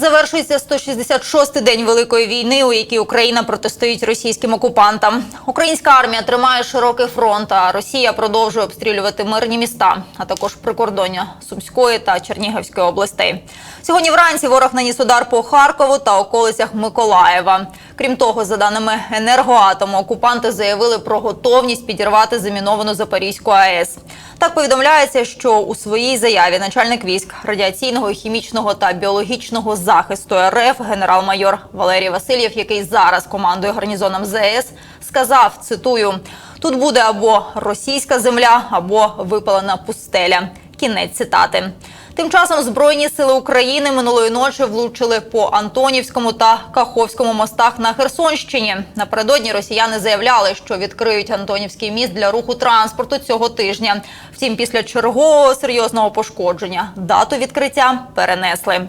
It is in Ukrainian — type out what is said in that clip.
Завершується 166-й день великої війни, у якій Україна протистоїть російським окупантам. Українська армія тримає широкий фронт, а Росія продовжує обстрілювати мирні міста, а також прикордоння Сумської та Чернігівської областей. Сьогодні вранці ворог наніс удар по Харкову та околицях Миколаєва. Крім того, за даними енергоатому, окупанти заявили про готовність підірвати заміновану Запорізьку АЕС. Так повідомляється, що у своїй заяві начальник військ радіаційного, хімічного та біологічного захисту РФ генерал-майор Валерій Васильєв, який зараз командує гарнізоном ЗС, сказав: цитую: тут буде або російська земля, або випалена пустеля. Кінець цитати. Тим часом Збройні сили України минулої ночі влучили по Антонівському та Каховському мостах на Херсонщині. Напередодні росіяни заявляли, що відкриють Антонівський міст для руху транспорту цього тижня. Втім, після чергового серйозного пошкодження дату відкриття перенесли.